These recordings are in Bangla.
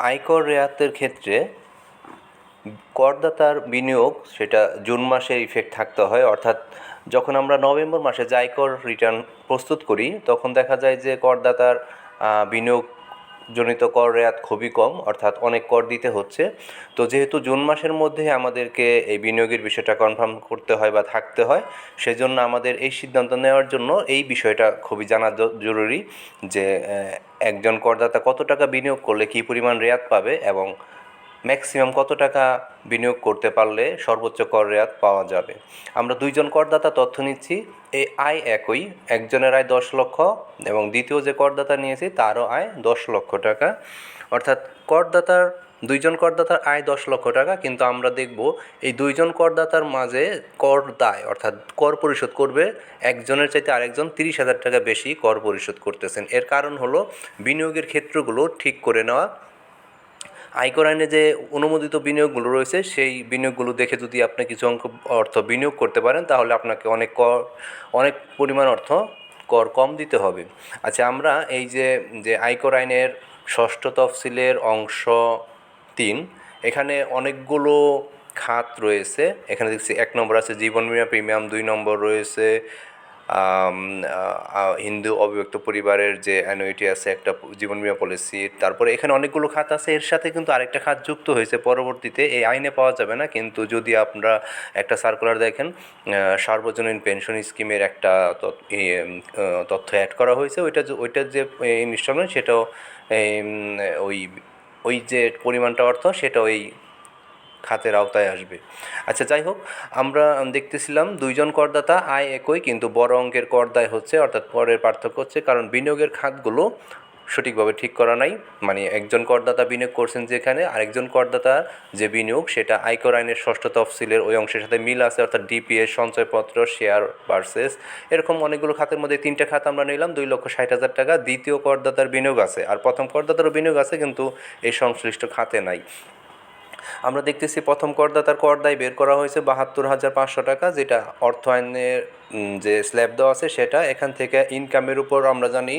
আয়কর রেয়াতের ক্ষেত্রে করদাতার বিনিয়োগ সেটা জুন মাসে ইফেক্ট থাকতে হয়। অর্থাৎ যখন আমরা নভেম্বর মাসে যে আয়কর রিটার্ন প্রস্তুত করি তখন দেখা যায় যে করদাতার আহ, বিনিয়োগজনিত কর রেয়াত খুবই কম, অর্থাৎ অনেক কর দিতে হচ্ছে। তো যেহেতু জুন মাসের মধ্যে আমাদেরকে এই বিনিয়োগের বিষয়টা কনফার্ম করতে হয় বা থাকতে হয়, সেজন্য আমাদের এই সিদ্ধান্ত নেওয়ার জন্য এই বিষয়টা খুবই জানা জরুরি যে একজন করদাতা কত টাকা বিনিয়োগ করলে কী পরিমাণ রেয়াত পাবে এবং ম্যাক্সিমাম কত টাকা বিনিয়োগ করতে পারলে সর্বোচ্চ কর রেয়াত পাওয়া যাবে? আমরা দুইজন করদাতা তথ্য নিচ্ছি। এই আয় একই, একজনের আয় দশ লক্ষ এবং দ্বিতীয় যে করদাতা নিয়েছি তারও আয় দশ লক্ষ টাকা। অর্থাৎ করদাতার, দুইজন করদাতার আয় দশ লক্ষ টাকা, কিন্তু আমরা দেখব এই দুইজন করদাতার মাঝে কর দায়, অর্থাৎ কর পরিশোধ করবে একজনের চাইতে আরেকজন তিরিশ হাজার টাকা বেশি কর পরিশোধ করতেছেন। এর কারণ হলো বিনিয়োগের ক্ষেত্রগুলো ঠিক করে নেওয়া আয়কর আইনে যে অনুমোদিত বিনিয়োগগুলো রয়েছে, সেই বিনিয়োগগুলো দেখে যদি আপনি কিছু অঙ্ক অর্থ বিনিয়োগ করতে পারেন, তাহলে আপনাকে অনেক কর, অনেক পরিমাণ অর্থ কর কম দিতে হবে। আচ্ছা আমরা এই যে যে আয়কর আইনের ষষ্ঠ তফসিলের অংশ তিন, এখানে অনেকগুলো খাত রয়েছে। এখানে দেখছি এক নম্বর আছে জীবন বীমা প্রিমিয়াম, দুই নম্বর রয়েছে হিন্দু অবিভক্ত পরিবারের যে অ্যানুইটি আছে, একটা জীবন বিমা পলিসি তারপরে এখানে অনেকগুলো খাত আছে, এর সাথে কিন্তু আরেকটা খাত যুক্ত হয়েছে, পরবর্তীতে এই আইনে পাওয়া যাবে না, কিন্তু যদি আপনারা একটা সার্কুলার দেখেন সার্বজনীন পেনশন স্কিমের একটা তথ্য অ্যাড করা হয়েছে, ওইটা ওইটার যে ইনস্টলমেন্ট সেটাও ওই ওই যে পরিমাণটা অর্থ সেটা ওই খাতের আওতায় আসবে। আচ্ছা যাই হোক আমরা দেখতেছিলাম দুইজন করদাতা, আয় একই, কিন্তু বড় অঙ্কের করদায় হচ্ছে, অর্থাৎ পরের পার্থক্য হচ্ছে, কারণ বিনিয়োগের খাতগুলো সঠিকভাবে ঠিক করা নাই। মানে একজন করদাতা বিনিয়োগ করছেন যেখানে, আরেকজন করদাতা যে বিনিয়োগ, সেটা আয়কর আইনের ষষ্ঠ তফসিলের ওই অংশের সাথে মিল আছে, অর্থাৎ ডিপিএস, সঞ্চয়পত্র, শেয়ার ভার্সেস এরকম অনেকগুলো খাতের মধ্যে তিনটা খাত আমরা নিলাম, দুই লক্ষ ষাট হাজার টাকা। দ্বিতীয় করদাতার বিনিয়োগ আছে, আর প্রথম করদাতারও বিনিয়োগ আছে, কিন্তু এই সংশ্লিষ্ট খাতে নাই। আমরা দেখতেছি প্রথম করদাতার কর দায় বের করা হয়েছে বাহাত্তর হাজার পাঁচশো টাকা, যেটা অর্থ আইনের যে স্ল্যাব দেওয়া আছে সেটা এখান থেকে ইনকামের উপর আমরা জানি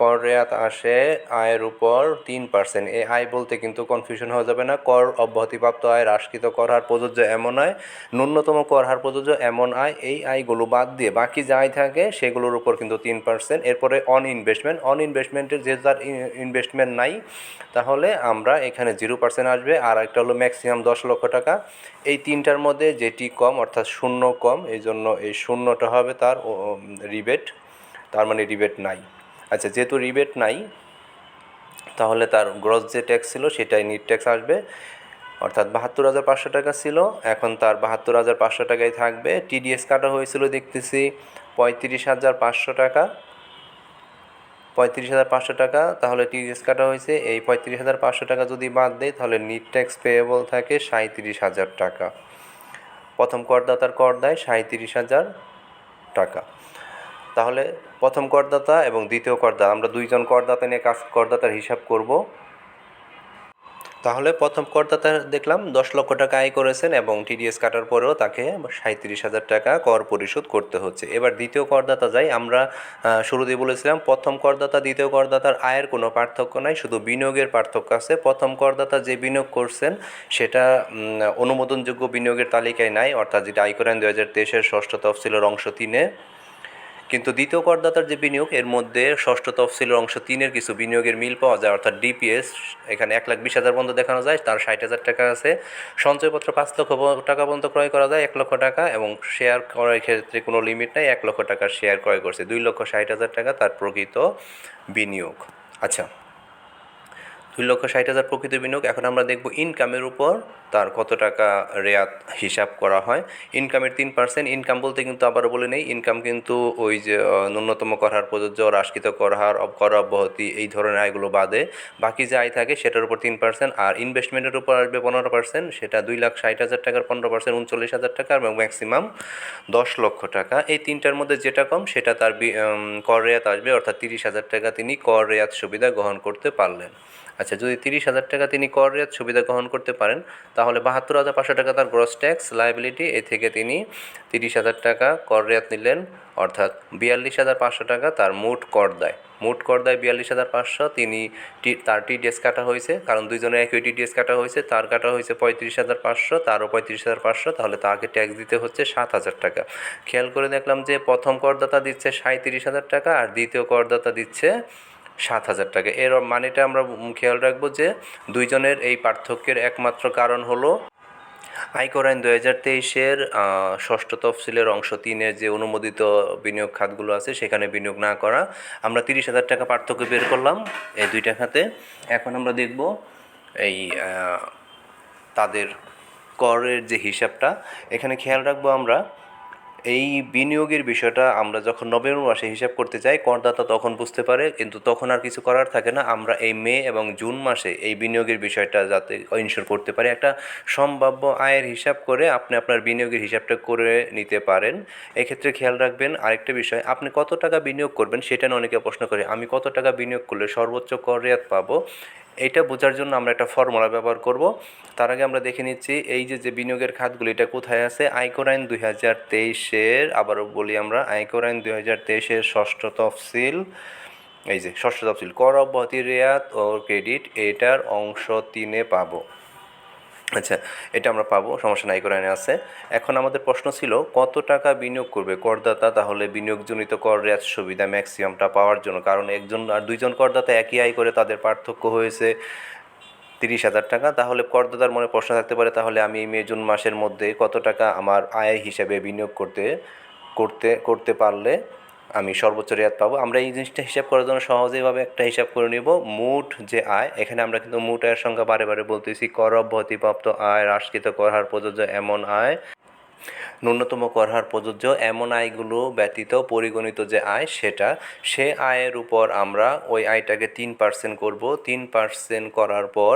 কর রেয়াত আসে আয়ের উপর তিন পার্সেন্ট এই আয় বলতে কিন্তু কনফিউশন হয়ে যাবে না। কর অব্যাহতিপ্রাপ্ত আয়, হ্রাসকৃত কর হার প্রযোজ্য এমন আয়, ন্যূনতম কর হার প্রযোজ্য এমন আয়। এই আয়গুলো বাদ দিয়ে বাকি যা আয় থাকে সেগুলোর উপর কিন্তু তিন পার্সেন্ট এরপরে অন ইনভেস্টমেন্ট অন ইনভেস্টমেন্টের যে যার ইনভেস্টমেন্ট নাই, তাহলে আমরা এখানে জিরো পার্সেন্ট আসবে। আর একটা হলো ম্যাক্সিমাম দশ লক্ষ টাকা। এই তিনটার মধ্যে যেটি কম, অর্থাৎ শূন্য কম, এই জন্য এই শূন্যটা হবে তার রিবেট তার মানে রিবেট নাই। আচ্ছা যেহেতু রিবেট নাই, তাহলে তার গ্রস যে ট্যাক্স ছিল সেটাই নিট ট্যাক্স আসবে। অর্থাৎ বাহাত্তর হাজার পাঁচশো টাকা ছিল, এখন তার বাহাত্তর হাজার পাঁচশো টাকাই থাকবে। টিডিএস কাটা হয়েছিল দেখতেছি পঁয়ত্রিশ হাজার পাঁচশো টাকা। পঁয়ত্রিশ হাজার পাঁচশো টাকা, তাহলে টিডিএস কাটা হয়েছে। এই পঁয়ত্রিশ হাজার পাঁচশো টাকা যদি বাদ দেয়, তাহলে নিট ট্যাক্স পেয়েবল থাকে সাঁত্রিশ হাজার টাকা। প্রথম করদাতার কর দেয় সাঁত্রিশ হাজার। টাকা। তাহলে প্রথম করদাতা এবং দ্বিতীয় করদাতা, আমরা দুইজন করদাতা নিয়ে কাজ, করদাতার হিসাব করব। তাহলে প্রথম করদাতা দেখলাম দশ লক্ষ টাকা আয় করেছেন এবং টিডিএস কাটার পরেও তাকে সাঁত্রিশ হাজার টাকা কর পরিশোধ করতে হচ্ছে। এবার দ্বিতীয় করদাতা যাই, আমরা শুরুতেই বলেছিলাম প্রথম করদাতা, দ্বিতীয় করদাতার আয়ের কোনো পার্থক্য নাই, শুধু বিনিয়োগের পার্থক্য আছে। প্রথম করদাতা যে বিনিয়োগ করছেন, সেটা অনুমোদনযোগ্য বিনিয়োগের তালিকায় নাই, অর্থাৎ যেটা আয়কর আইন দু হাজার তেইশের ষষ্ঠ তফসিলের অংশ তিনে। কিন্তু দ্বিতীয় করদাতার যে বিনিয়োগ, এর মধ্যে ষষ্ঠ তফসিলের অংশ তিনের কিছু বিনিয়োগের মিল পাওয়া যায়। অর্থাৎ ডিপিএস, এখানে এক লাখ বিশ হাজার পর্যন্ত দেখানো যায়, তার ষাট হাজার টাকা আছে। সঞ্চয়পত্র পাঁচ লক্ষ টাকা পর্যন্ত ক্রয় করা যায়, এক লক্ষ টাকা এবং শেয়ার ক্রয়ের ক্ষেত্রে কোনো লিমিট নাই, এক লক্ষ টাকার শেয়ার ক্রয় করছে। দুই লক্ষ ষাট হাজার টাকা তার প্রকৃত বিনিয়োগ। আচ্ছা দুই লক্ষ ষাট হাজার প্রকৃত বিনিয়োগ। এখন আমরা দেখব ইনকামের উপর তার কত টাকা রেয়াত হিসাব করা হয়। ইনকামের তিন পার্সেন্ট ইনকাম বলতে কিন্তু আবারও বলে নেই। ইনকাম কিন্তু ওই যে ন্যূনতম কর হার প্রযোজ্য, হ্রাসকৃত কর হার অব- কর অব্যাহতি, এই ধরনের আয়গুলো বাদে বাকি যে আয় থাকে সেটার উপর তিন পার্সেন্ট আর ইনভেস্টমেন্টের উপর আসবে পনেরো পার্সেন্ট সেটা দুই লাখ ষাট হাজার টাকার পনেরো পার্সেন্ট উনচল্লিশ হাজার টাকা এবং ম্যাক্সিমাম দশ লক্ষ টাকা। এই তিনটার মধ্যে যেটা কম সেটা তার কর রেয়াত আসবে, অর্থাৎ তিরিশ হাজার টাকা তিনি কর রেয়াত সুবিধা গ্রহণ করতে পারলেন। আচ্ছা যদি তিরিশ হাজার টাকা তিনি কর রেয়াত সুবিধা গ্রহণ করতে পারেন, তাহলে বাহাত্তর হাজার পাঁচশো টাকা তার গ্রস ট্যাক্স লাইবিলিটি এ থেকে তিনি তিরিশ হাজার টাকা কর রেয়াত নিলেন, অর্থাৎ বিয়াল্লিশ হাজার পাঁচশো টাকা তার মোট কর দেয়। মোট কর দেয় বিয়াল্লিশ হাজার পাঁচশো, তিনি তার টিডিএস কাটা হয়েছে, কারণ দুইজনের একই টিডিএস কাটা হয়েছে, তার কাটা হয়েছে পঁয়ত্রিশ হাজার পাঁচশো, তারও পঁয়ত্রিশ হাজার পাঁচশো, তাহলে তাকে ট্যাক্স দিতে হচ্ছে সাত হাজার টাকা। খেয়াল করে দেখলাম যে প্রথম করদাতা দিচ্ছে সাঁত্রিশ হাজার টাকা, আর দ্বিতীয় করদাতা দিচ্ছে সাত হাজার টাকা। এর মানেটা আমরা খেয়াল রাখব যে দুইজনের এই পার্থক্যের একমাত্র কারণ হলো আয়কর আইন দু হাজার তেইশের ষষ্ঠ তফসিলের অংশ তিনের যে অনুমোদিত বিনিয়োগ খাতগুলো আছে সেখানে বিনিয়োগ না করা। আমরা তিরিশ হাজার টাকা পার্থক্য বের করলাম এই দুইটা খাতে। এখন আমরা দেখব এই তাদের করের যে হিসাবটা। এখানে খেয়াল রাখব আমরা এই বিনিয়োগের বিষয়টা আমরা যখন নভেম্বর মাসে হিসাব করতে যাই, করদাতা তখন বুঝতে পারে, কিন্তু তখন আর কিছু করার থাকে না। আমরা এই মে এবং জুন মাসে এই বিনিয়োগের বিষয়টা যাতে ইনশোর করতে পারি। একটা সম্ভাব্য আয়ের হিসাব করে আপনি আপনার বিনিয়োগের হিসাবটা করে নিতে পারেন। এক্ষেত্রে খেয়াল রাখবেন, আরেকটা বিষয়, আপনি কত টাকা বিনিয়োগ করবেন সেটা নিয়ে অনেকে প্রশ্ন করে, আমি কত টাকা বিনিয়োগ করলে সর্বোচ্চ কর রেয়াত পাবো? এটা বোঝার জন্য আমরা একটা ফর্মুলা ব্যবহার করব। তার আগে আমরা দেখে নিচ্ছি এই যে যে বিনিয়োগের খাতগুলি, এটা কোথায় আছে? আয়কর আইন দুই হাজার তেইশের, আবারও বলি আমরা আয়কর আইন দুই হাজার তেইশের ষষ্ঠ তফসিল, এই যে, ষষ্ঠ তফসিল, কর অব্যাহতি রেয়াত ও ক্রেডিট, এটার অংশ তিনে পাবো। আচ্ছা এটা আমরা পাবো, সমস্যা নাই করে আছে। এখন আমাদের প্রশ্ন ছিল, কত টাকা বিনিয়োগ করবে করদাতা? তাহলে বিনিয়োগজনিত কর রেয়াত সুবিধা ম্যাক্সিমামটা পাওয়ার জন্য, কারণ একজন আর দুইজন করদাতা একই আয় করে তাদের পার্থক্য হয়েছে তিরিশ হাজার টাকা। তাহলে করদাতার মনে প্রশ্ন থাকতে পারে, তাহলে আমি এই মে, জুন মাসের মধ্যে কত টাকা আমার আয় হিসাবে বিনিয়োগ করতে করতে করতে পারলে আমি সর্বোচ্চ রেয়াত পাবো। আমরা এই জিনিসটা হিসাব করার জন্য সহজেভাবে একটা হিসাব করে নিব। মুঠ যে আয়, এখানে আমরা কিন্তু মুঠ আয়ের সংখ্যা বারে বারে বলতেছি, কর ভতিপ্রাপ্ত আয় রাশকৃত কর হার প্রযোজ্য এমন আয়। ন্যূনতম কর হার প্রযোজ্য। এমন আয়গুলো ব্যতীত পরিগণিত যে আয় সেটা, সে আয়ের উপর আমরা ওই আয়টাকে তিন পার্সেন্ট করব। তিন পার্সেন্ট করার পর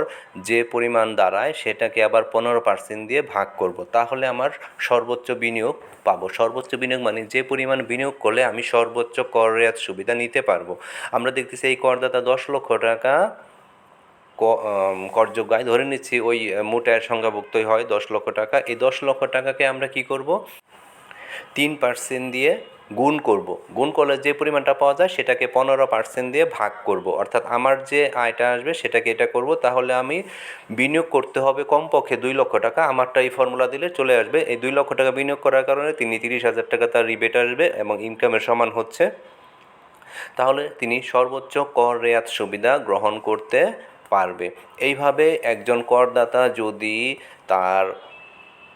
যে পরিমাণ দাঁড়ায় সেটাকে আবার পনেরো পার্সেন্ট দিয়ে ভাগ করব। তাহলে আমার সর্বোচ্চ বিনিয়োগ পাবো। সর্বোচ্চ বিনিয়োগ মানে যে পরিমাণ বিনিয়োগ করলে আমি সর্বোচ্চ কর সুবিধা নিতে পারব। আমরা দেখতেছি এই করদাতা দশ লক্ষ টাকা করযোগ্য ধরে নিচ্ছি ওই মোট আয়ের সংখ্যাভুক্তই হয় দশ লক্ষ টাকা। এই দশ লক্ষ টাকাকে আমরা কি করব? তিন পার্সেন্ট দিয়ে গুণ করব। গুণ করলে যে পরিমাণটা পাওয়া যায় সেটাকে পনেরো পার্সেন্ট দিয়ে ভাগ করব। অর্থাৎ আমার যে আয়টা আসবে সেটাকে এটা করব। তাহলে আমি বিনিয়োগ করতে হবে কমপক্ষে দুই লক্ষ টাকা। আমারটা এই ফর্মুলা দিলে চলে আসবে। এই দুই লক্ষ টাকা বিনিয়োগ করার কারণে তিনি তিরিশ হাজার টাকা তার রিবেট আসবে এবং ইনকামের সমান হচ্ছে। তাহলে তিনি সর্বোচ্চ কর রেয়াত সুবিধা গ্রহণ করতে পারবে। এইভাবে একজন করদাতা যদি তার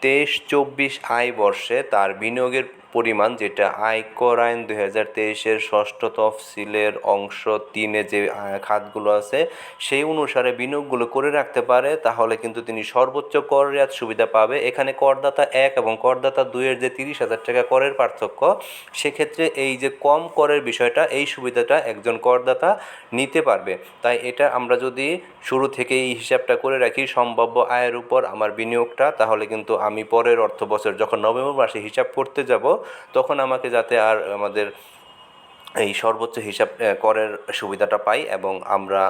তেইশ চব্বিশ আয় বর্ষে তার বিনিয়োগের পরিমাণ, যেটা আয়কর আইন দুই হাজার তেইশের ষষ্ঠ তফসিলের অংশ তিনে যে খাতগুলো আছে, সেই অনুসারে বিনিয়োগগুলো করে রাখতে পারে, তাহলে কিন্তু তিনি সর্বোচ্চ কর রেয়াত সুবিধা পাবে। এখানে করদাতা এক এবং করদাতা দুইয়ের যে তিরিশ হাজার টাকা করের পার্থক্য, সেক্ষেত্রে এই যে কম করের বিষয়টা, এই সুবিধাটা একজন করদাতা নিতে পারবে। তাই এটা আমরা যদি শুরু থেকে এই হিসাবটা করে রাখি, সম্ভাব্য আয়ের উপর আমার বিনিয়োগটা, তাহলে কিন্তু আমি পরের অর্থ বছর যখন নভেম্বর মাসে হিসাব করতে যাব তখন আমাকে যাতে আর আমাদের এই সর্বোচ্চ হিসাব করের সুবিধাটা পাই এবং আমরা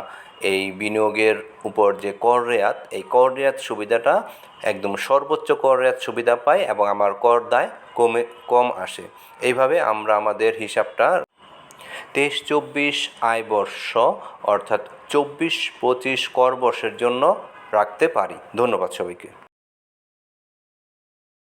এই বিনিয়োগের উপর যে কর রেয়াত, এই কর রেয়াত সুবিধাটা একদম সর্বোচ্চ কর রেয়াত সুবিধা পাই এবং আমার কর দায় কমে, কম আসে। এইভাবে আমরা আমাদের হিসাবটা তেইশ, চব্বিশ আয় বর্ষ অর্থাৎ চব্বিশ, পঁচিশ কর বর্ষের জন্য রাখতে পারি। ধন্যবাদ সবাইকে।